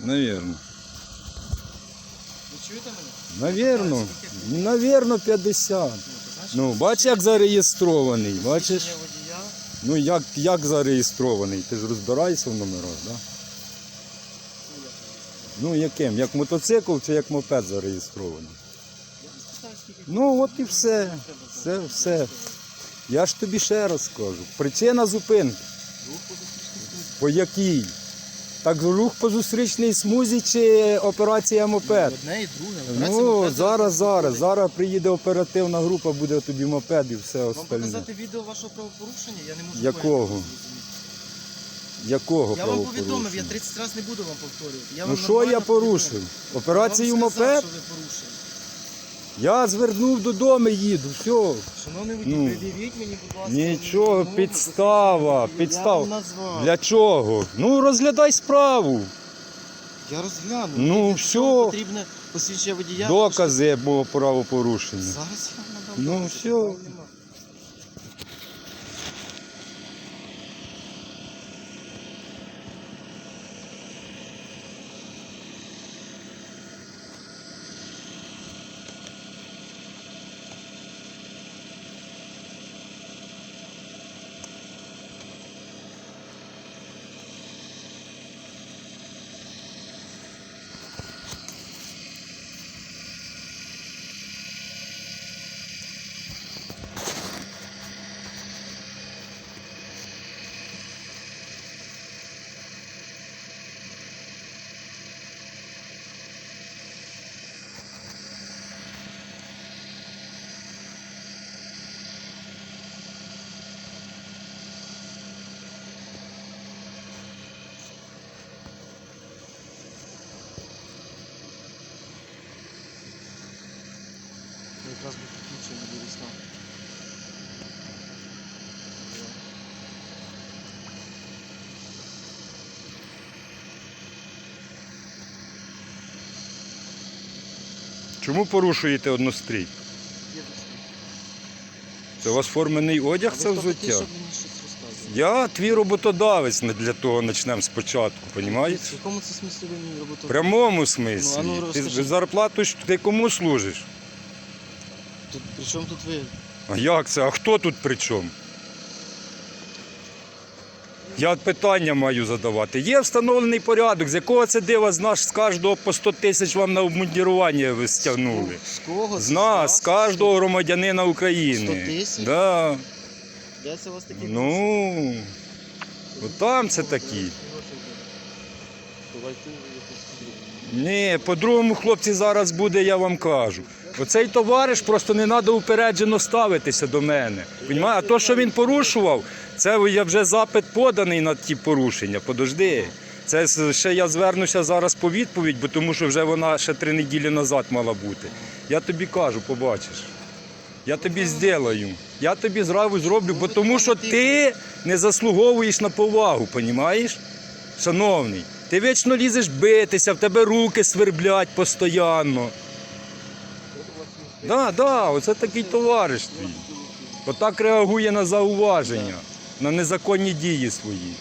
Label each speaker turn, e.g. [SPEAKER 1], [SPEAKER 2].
[SPEAKER 1] Навірно.
[SPEAKER 2] Ви чуєте мене?
[SPEAKER 1] Навірно. Навірно, 50. Ну, бач, як зареєстрований, бачиш? Ну як, як зареєстрований? Ти ж розбираєшся в номерах, так? Да? Ну яким? Як мотоцикл чи як мопед зареєстрований? Ну от і все. Все, все. Я ж тобі ще раз скажу. Причина зупинки.
[SPEAKER 2] смузі.
[SPEAKER 1] По якій? Так рух по зустрічній смузі чи операція мопед?
[SPEAKER 2] Одне і друге.
[SPEAKER 1] Ну, зараз, зараз, зараз приїде оперативна група, буде тобі мопед і все
[SPEAKER 2] Вам
[SPEAKER 1] остальне.
[SPEAKER 2] показати відео вашого правопорушення? Я не можу
[SPEAKER 1] Якого? Якого
[SPEAKER 2] Я вам повідомив, я
[SPEAKER 1] правопорушення?
[SPEAKER 2] 30 разів не буду вам повторювати. Я
[SPEAKER 1] Ну
[SPEAKER 2] вам
[SPEAKER 1] що я
[SPEAKER 2] нормально
[SPEAKER 1] порушив?
[SPEAKER 2] повідомив.
[SPEAKER 1] Операцію
[SPEAKER 2] Я вам сказав,
[SPEAKER 1] мопед?
[SPEAKER 2] що ви порушили.
[SPEAKER 1] Я звернув додому, їду, все.
[SPEAKER 2] Шановний водій,
[SPEAKER 1] Ну,
[SPEAKER 2] пред'явіть мені, будь ласка.
[SPEAKER 1] Нічого,
[SPEAKER 2] ну,
[SPEAKER 1] підстава,
[SPEAKER 2] посвідчення.
[SPEAKER 1] підстава.
[SPEAKER 2] Я вам назвав.
[SPEAKER 1] Для чого? Ну розглядай справу.
[SPEAKER 2] Я розгляну.
[SPEAKER 1] Ну,
[SPEAKER 2] Мені
[SPEAKER 1] все.
[SPEAKER 2] цього Потрібне посвідчення водія.
[SPEAKER 1] Докази мого правопорушення.
[SPEAKER 2] Зараз я вам надам.
[SPEAKER 1] Ну, все.
[SPEAKER 2] Якраз був підключений до весна.
[SPEAKER 1] Чому порушуєте однострій? Це у вас формений одяг, це взуття. Я твій роботодавець не для того почнемо спочатку, розумієш?
[SPEAKER 2] В якому це смислі ви мені роботу?
[SPEAKER 1] В прямому смислі.
[SPEAKER 2] Ну, а ну,
[SPEAKER 1] ти
[SPEAKER 2] розкажи.
[SPEAKER 1] зарплату ж ти кому служиш?
[SPEAKER 2] Тут, при чому тут ви?
[SPEAKER 1] А як це? А хто тут при чому? Я питання маю задавати. Є встановлений порядок, з якого це дива з нас з кожного по 100 тисяч вам на обмундірування ви стягнули.
[SPEAKER 2] З кого?
[SPEAKER 1] З нас, з кожного громадянина України.
[SPEAKER 2] 100 тисяч?
[SPEAKER 1] Да.
[SPEAKER 2] Де це у вас такі?
[SPEAKER 1] Ну, от там це такі. Ні, по-другому, хлопці, зараз буде, я вам кажу. Оцей товариш просто не треба упереджено ставитися до мене. А то, що він порушував, це я вже запит поданий на ті порушення. Подожди. Це ще я звернуся зараз по відповідь, бо тому що вже вона ще три неділі назад мала бути. Я тобі кажу, побачиш. Я тобі зроблю. Я тобі зразу зроблю, бо тому що ти не заслуговуєш на повагу, понімаєш? Шановний, ти вічно лізеш битися, в тебе руки сверблять постійно. Да, да, оце такий товариш твій. Отак реагує на зауваження, на незаконні дії свої.